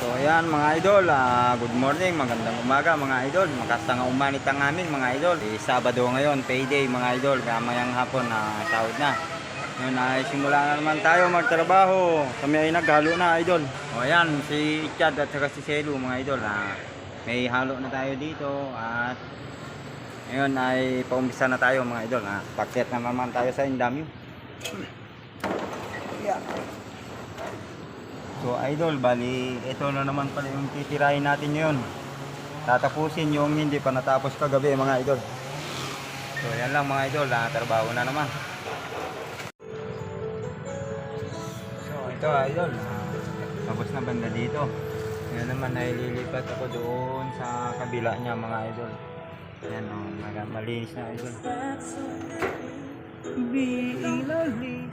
So ayan mga idol, ah, good morning, magandang umaga mga idol. Makastang umanit ang amin mga idol. Eh, Sabado ngayon, payday mga idol, kamayang hapon na sahod na. Ngayon ay simula na naman tayo magtrabaho. Kami ay naghalo na idol. O ayan, si Chad at saka si Selu mga idol. Ah, may halo na tayo dito at ngayon ay paumpisa na tayo mga idol. Ah, paket na naman tayo sa indamyo. Yeah. So idol, bali ito na naman pala yung titirahin natin ngayon. Tatapusin yung hindi pa natapos kagabi mga idol. So yan lang mga idol, ah, trabaho na naman. So ito idol, tapos na banda dito. Ngayon naman ay lilipat ako doon sa kabila niya mga idol. Yan o, oh, malinis na idol. Being lonely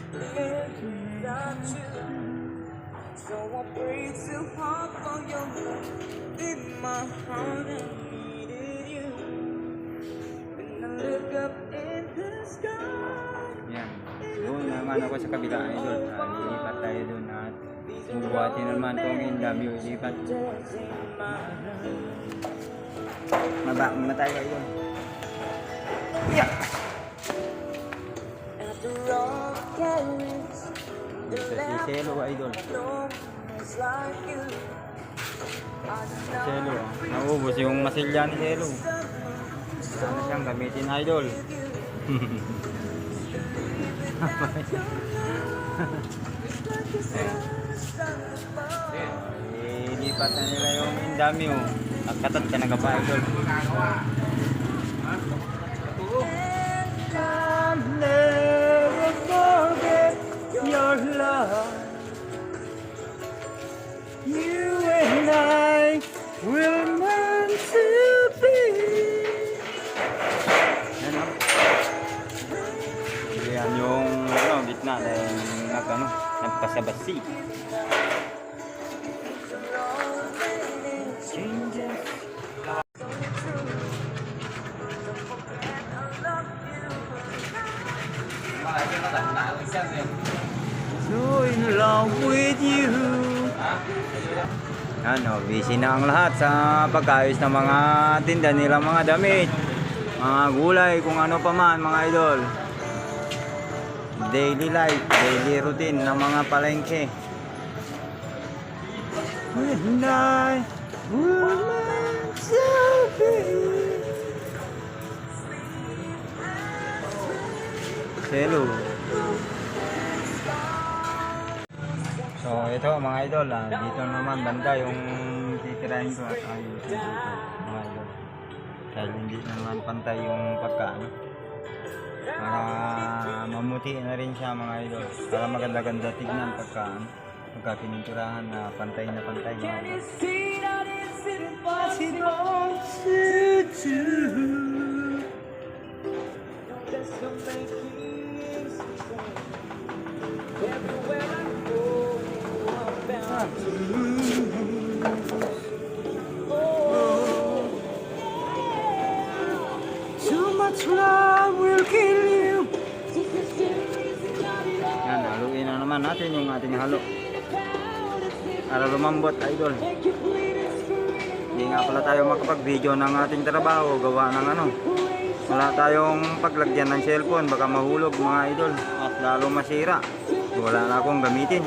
So I prayed so hard for your love in my heart. I needed you. When I look up in the sky, Yan. Doon naman ako sa kabila idol. Lilipat tayo doon at bubuhatin naman itong indamyo. Lilipat. just in my Maba muna tayo idol. Yeah. Selo idol. Selo. ah. Naubos yung masilya ni Selo. Wala na siyang gamitin idol. Eh, lipat na nila yung indamyo. Nagkatat ka na ka pa idol. Gitna dahil nag ano, nagpasabasi. So in love with you. Ano, busy na ang lahat sa pagkayos ng mga tinda nila mga damit, mga gulay, kung ano pa man mga idol. Daily life, daily routine ng mga palengke. When I meant to be. Hello. So ito mga idol, ah, dito naman banda yung titirahin ko at ayusin dito mga idol. Dahil hindi naman pantay yung pagkaano. Para mamuti na rin siya mga idol. Para maganda-ganda tignan pagka pagka na pantay na pantay mga see that it's na natin yung ating halo. Para lumambot idol. Hindi nga pala tayo makapag-video ng ating trabaho, gawa ng ano. Wala tayong paglagyan ng cellphone, baka mahulog mga idol. At lalo masira. Wala na akong gamitin.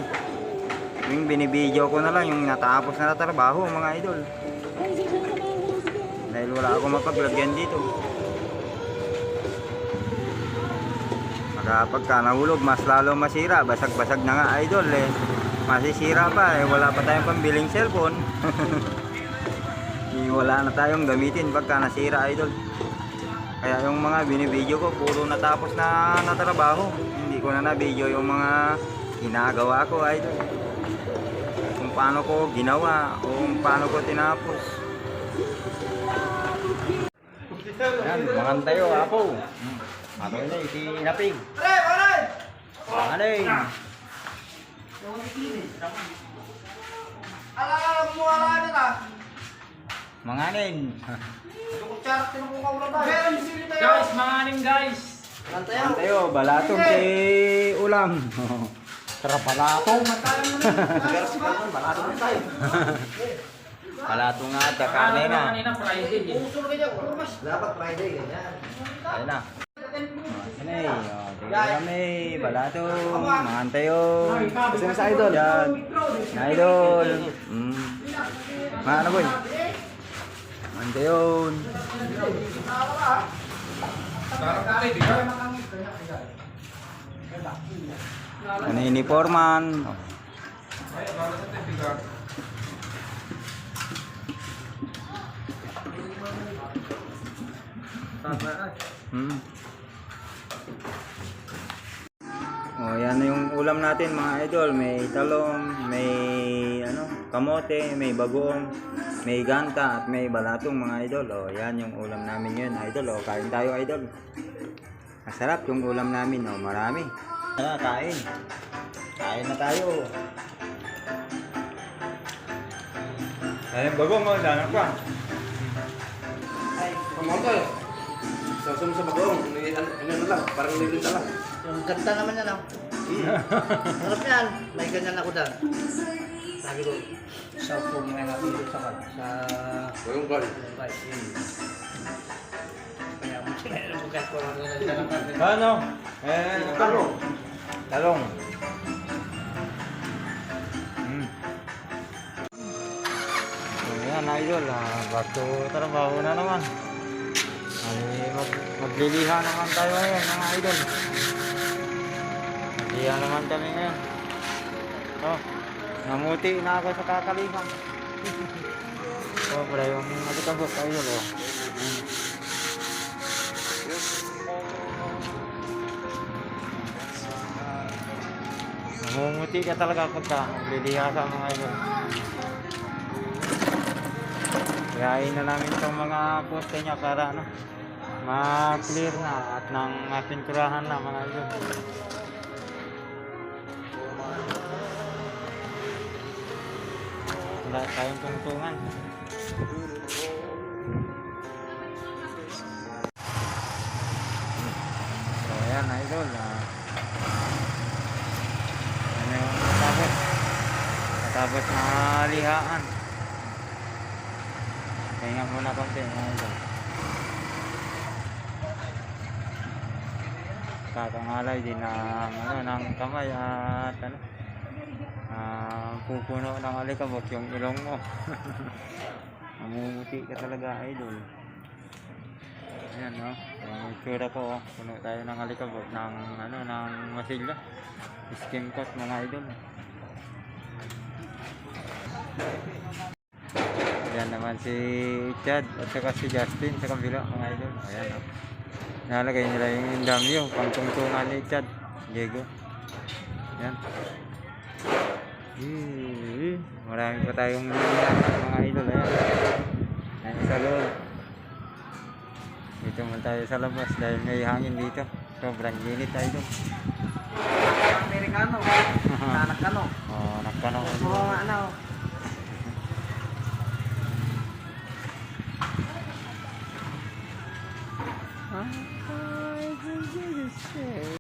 Yung binibideo ko na lang yung natapos na trabaho mga idol. Dahil wala akong mapaglagyan dito. Baka pagka nahulog, mas lalo masira. Basag-basag na nga idol eh. Masisira pa eh. Wala pa tayong pambiling cellphone. Eh, wala na tayong gamitin pagka nasira idol. Kaya yung mga binibideo ko, puro natapos na natrabaho. Hindi ko na na-video yung mga ginagawa ko idol. Kung paano ko ginawa, o kung paano ko tinapos. Yan, mga tayo, apo. Hmm. Ano yun eh, si Napig. Pare, pare! Ano yun? Alala mo ka na ta. Mga anin. Yung kutsara, tinumukha ko na ba? Meron yung sili tayo. Guys, mga aning guys. Ano tayo? Mga tayo, balatong si ulam. Trapalato. Magkaya mo na. Balato mo tayo. Palato nga at kanina. na. Friday eh. Na. Kurmas. Dapat Friday, ganyan. Ayun na. Ano eh, oh, tingnan kami, balato, mga antayon. Kasi sa idol. Yan. Mga idol. Mm. Mga ano boy? Antayon. Kanini Foreman. Oh. Hmm. Oh, yan na yung ulam natin mga idol. May talong, may ano, kamote, may bagoong, may ganta at may balatong mga idol. Oh, yan yung ulam namin yun, idol. Oh, kain tayo, idol. Masarap yung ulam namin, oh, marami. Tara, kain. Kain na tayo. Ayun, bagong, oh, danak pa. Pamoto. Sasum sa bagong. Ini ano lang. Parang nilinta lang. Yung ganda naman yan, ah. Harap yan. May ganyan ako dyan. Sabi ko, sa upo mo nga dito sa kan, sa gol. Mumbai. Kaya mo sila yung bukas ko lang na dyan ang kasi. Ano? Eh, talong. Talong. Hmm. Yan, idol. Ah, back to trabaho na naman. Ay, mag magliliha naman tayo ngayon, mga idol. Magliliha naman kami ngayon. Oh, namuti na ako sa kakalihan. oh, pala yung nagtabot, idol. Oh. Namumuti ka talaga pagka nagliliha ka mga idol. Kayain na namin itong mga poste niya para ano, ma-clear na at nang mapinturahan na mga idol. Wala tayong tungtungan. So ayan idol. ah. Ano yung natapos? Natapos na lihaan. Pahinga muna konti. Kakangalay din ng, ano, ng kamay at ano, ah, pupuno ng alikabok yung ilong mo. Namumuti ka talaga idol. Ayan no. Yung itsura ko, oh. puno tayo ng alikabok ng ano ng masilya. Skin coat mga idol. Yan naman si Chad at saka si Justin sa kabila mga idol. Ayan oh. Nalagay nila yung damyo, pangtungtungan ni Chad. Diego. Yan. Hmm, marami pa tayong mga idol. Ayan. Ayan sa loob. Dito man tayo sa labas dahil may hangin dito. Sobrang init tayo doon. Amerikano. Nakano. Oo, nakano. Oo, ano. I can do this